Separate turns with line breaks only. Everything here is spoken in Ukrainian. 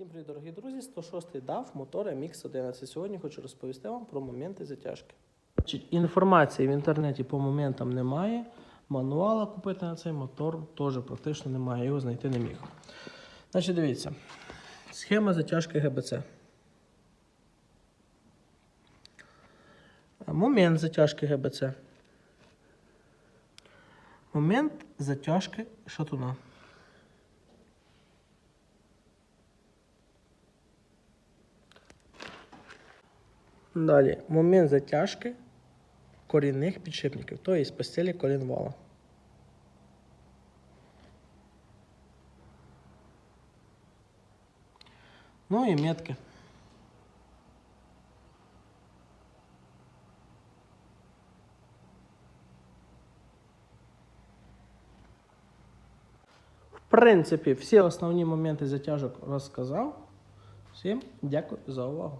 Всім привіт, дорогі друзі! 106-й DAF мотор MX-11. Сьогодні хочу розповісти вам про моменти затяжки. Інформації в інтернеті по моментам немає. Мануала купити на цей мотор теж практично немає, його знайти не міг. Значить, дивіться. Схема затяжки ГБЦ. Момент затяжки ГБЦ. Момент затяжки шатуна. Далі. Момент затяжки корінних підшипників, тобто постелі колінвала. Ну і метки. В принципі, всі основні моменти затяжок розказав. Всім дякую за увагу.